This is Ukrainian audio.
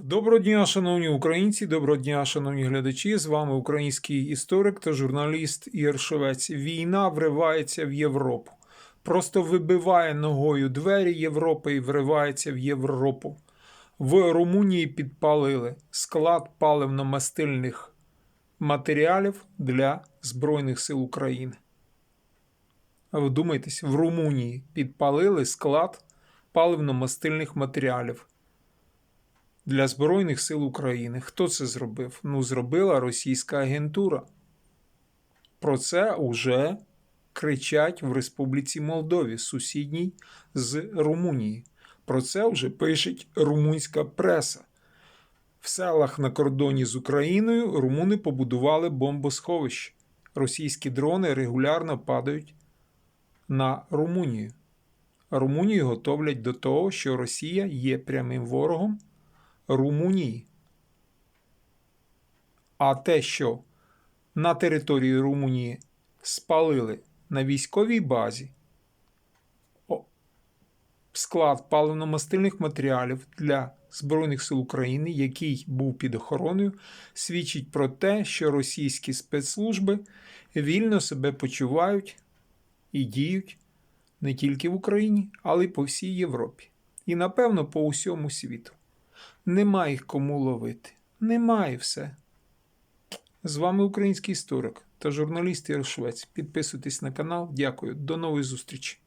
Доброго дня, шановні українці, доброго дня, шановні глядачі. З вами український історик та журналіст Ігор Шевець. Війна вривається в Європу. Просто вибиває ногою двері Європи і вривається в Європу. В Румунії підпалили склад паливно-мастильних матеріалів для Збройних сил України. Вдумайтесь, в Румунії підпалили склад паливно-мастильних матеріалів для Збройних сил України. Хто це зробив? Ну, зробила російська агентура. Про це уже кричать в Республіці Молдові, сусідній з Румунії. Про це вже пише румунська преса. В селах на кордоні з Україною румуни побудували бомбосховище. Російські дрони регулярно падають на Румунію. Румунію готовлять до того, що Росія є прямим ворогом Румунії. А те, що на території Румунії спалили на військовій базі склад паливно-мастильних матеріалів для Збройних сил України, який був під охороною, свідчить про те, що російські спецслужби вільно себе почувають і діють не тільки в Україні, але й по всій Європі. І, напевно, по усьому світу. Нема їх кому ловити. Немає все. З вами український історик та журналіст Швець. Підписуйтесь на канал. Дякую. До нової зустрічі.